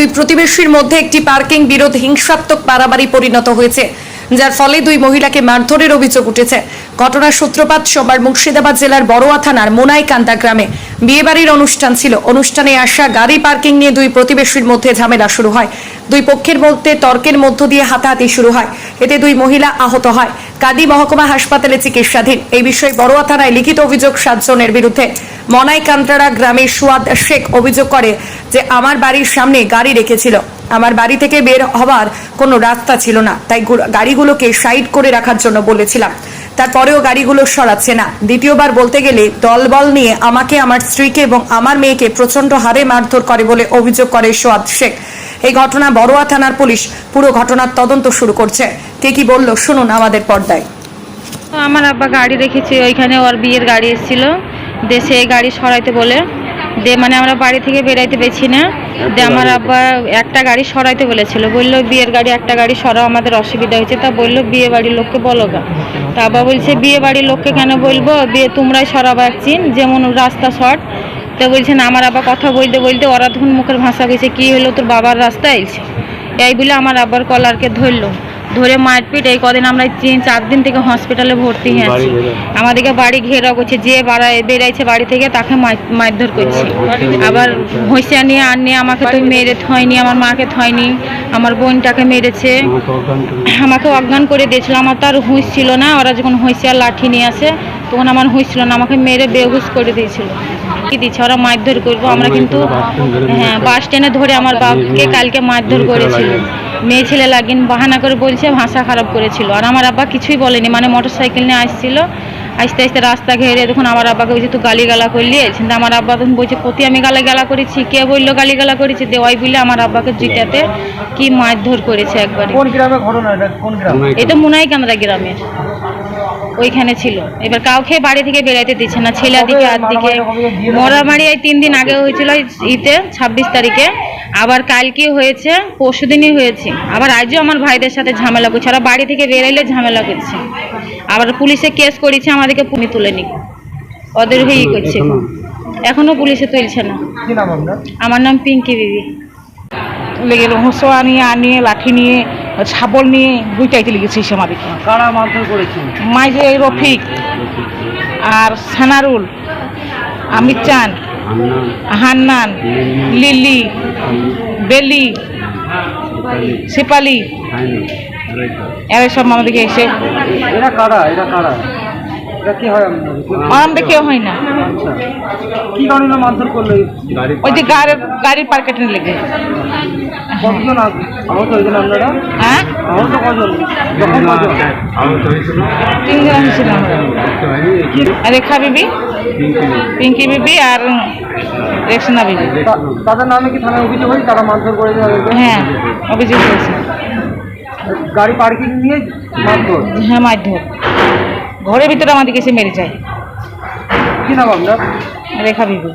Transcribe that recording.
দুই প্রতিবেশীর মধ্যে একটি পার্কিং বিরোধ হিংসাত্মক পারাবারি পরিণত হয়েছে, যার ফলে দুই মহিলাকে মারধরের অভিযোগ উঠেছে। ঘটনার সূত্রপাত সোমবার মুর্শিদাবাদ জেলার বড়োয়া থানার মোনাইকান্দা গ্রামে বিয়েবাড়ির অনুষ্ঠান ছিল। অনুষ্ঠানে আসা গাড়ি পার্কিং নিয়ে দুই প্রতিবেশীর মধ্যে ঝামেলা শুরু হয়। দুই পক্ষের মধ্যে তর্কের মধ্য দিয়ে হাতাহাতি শুরু হয়। এতে দুই মহিলা আহত হয়। কাদি মহকুমা হাসপাতালে চিকিৎসাধীন। এই বিষয়ে বড়োয়া থানায় লিখিত অভিযোগ সাতজনের বিরুদ্ধে। মনাই কান্ত্রাড়া গ্রামের সুয়াদ শেখ অভিযোগ করে যে আমার বাড়ির সামনে গাড়ি রেখেছিল। আমার বাড়ি থেকে বের হবার কোনো রাস্তা ছিল না, তাই গাড়িগুলোকে সাইড করে রাখার জন্য বলেছিলাম। তারপরেও গাড়িগুলো সরাচ্ছে না। দ্বিতীয়বার বলতে গেলে দলবল নিয়ে আমাকে আমার স্ত্রীকে এবং আমার মেয়েকে প্রচণ্ড হারে মারধর করে বলে অভিযোগ করে সোয়াদ শেখ। এই ঘটনা বড়োয়া থানার পুলিশ পুরো ঘটনার তদন্ত শুরু করছে। কে কি বলল, শুনুন আমাদের পর্দায়। আমার আব্বা গাড়ি রেখেছে, ওইখানে ওর বিয়ের গাড়ি এসেছিল। দেশে গাড়ি সরাইতে বলে দে মানে আমরা বাড়ি থেকে বেরাইতে পেরেছি না। দে আমার আব্বা একটা গাড়ি সরাইতে বলেছিল। বলল বিয়ের গাড়ি একটা গাড়ি সরাও আমাদের অসুবিধা হয়েছে। তা বলল বিয়ে বাড়ির লোককে বলো গা। তা আব্বা বলছে বিয়ে বাড়ির লোককে কেন বলব? বিয়ে তোমরাই সরাবো একচিন যেমন রাস্তা শর্ট। তো বলছেন আমার আব্বা কথা বলতে বলতে ওরা তখন মুখের ভাষা গেছে কি হলো তোর বাবার রাস্তা এলছে এই বলে আমার আব্বার কলারকে ধরলো। ধরে মারপিট এই কদিন আমরা তিন চার দিন থেকে হসপিটালে ভর্তি হয়ে আছি। আমাদেরকে বাড়ি ঘেরাও করছে যে বাড়ায় বেড়াইছে বাড়ি থেকে তাকে মার- মারধর করছে। আবার ভৈসা নিয়ে আর নিয়ে আমাকে তো মেরে থয়নি আমার মাকে থয়নি আমার বোনটাকে মেরেছে। আমাকে অজ্ঞান করে দিয়েছিল আমার তো আর হুঁশ ছিল না ওরা যখন আর লাঠি নিয়ে আসে তখন আমার হুঁশ ছিল না আমাকে মেরে বেহুশ করে দিয়েছিল। কি দিচ্ছে? ওরা মারধর করব আমরা কিন্তু হ্যাঁ বাস স্ট্যান্ডে ধরে আমার বাপকে কালকে মারধর করেছিল। মেয়ে ছেলে লাগিন বাহানা করে বলছে ভাষা খারাপ করেছিল। আর আমার আব্বা কিছুই বলেনি মানে মোটর সাইকেল নিয়ে আসছিল। আস্তে আস্তে রাস্তা ঘেরে দেখুন আমার আব্বাকে বলছে তুই গালি গালা করলি? কিন্তু আমার আব্বা তখন বলছে প্রতি আমি গালা গালা করেছি। কে বলল গালি গালা করেছি? দেওয়াই বলে আমার আব্বাকে জিটাতে কি মারধর করেছে একবারে। কোন গ্রামে ঘটনা এটা? কোন গ্রাম? এটা মুনাই কান্দা গ্রামের। ওইখানে ছিল। এবার কাউকে বাড়ি থেকে বেরাইতে দিচ্ছে না। ছেলের দিকে আর দিকে। মরামারি এই তিন দিন আগে হয়েছিল ইতে ছাব্বিশ তারিখে। আবার কালকে হয়েছে পরশু দিনই হয়েছে। আবার আজও আমার ভাইদের সাথে ঝামেলা করছে। ওরা বাড়ি থেকে বেরাইলে ঝামেলা করছে। আবার পুলিশে কেস করেছে আমাদেরকে পুনি তুলে নি ওদের হয়েই করছে। এখনও পুলিশে তুলছে না। কি নাম আপনার? আমার নাম পিঙ্কি বিবি। লেগে হোঁসোয়া নিয়ে আর নিয়ে লাঠি নিয়ে শাবল নিয়ে গুইটাইতে লেগেছে সে আমাদেরকে কারা মারধর করেছে? মাইজে রফিক আর সানারুল। আমির চান। হান্নান লিলি বেলি সিপালি এরা সব আমাদেরকে এসে এরা কারা? এরা কারা? হয় কেউ হয় না। আচ্ছা। কি কারণে মারধর করল ওই যে গাড়ির গাড়ির পার্কেটের লেগে। কতজন আহ- আহত হয়েছেন আপনারা? হ্যাঁ? আহত কজন? যখন কজন? তিনজন ছিলাম আমরা রেখা বিবি? পিঙ্কি বিবি। আর রেক্সনা বিবি। তা- তাদের নামে কি থানায় অভিযোগ হয়েছে? তারা মারধর তাদেরকে? হ্যাঁ অভিযোগ হয়েছে। গাড়ি পার্কিং নিয়ে মারধর? হ্যাঁ মারধর। ঘরের ভিতরে আমাদেরকে এসে মেরে যায় কি নাম আপনার? রেখা বিবি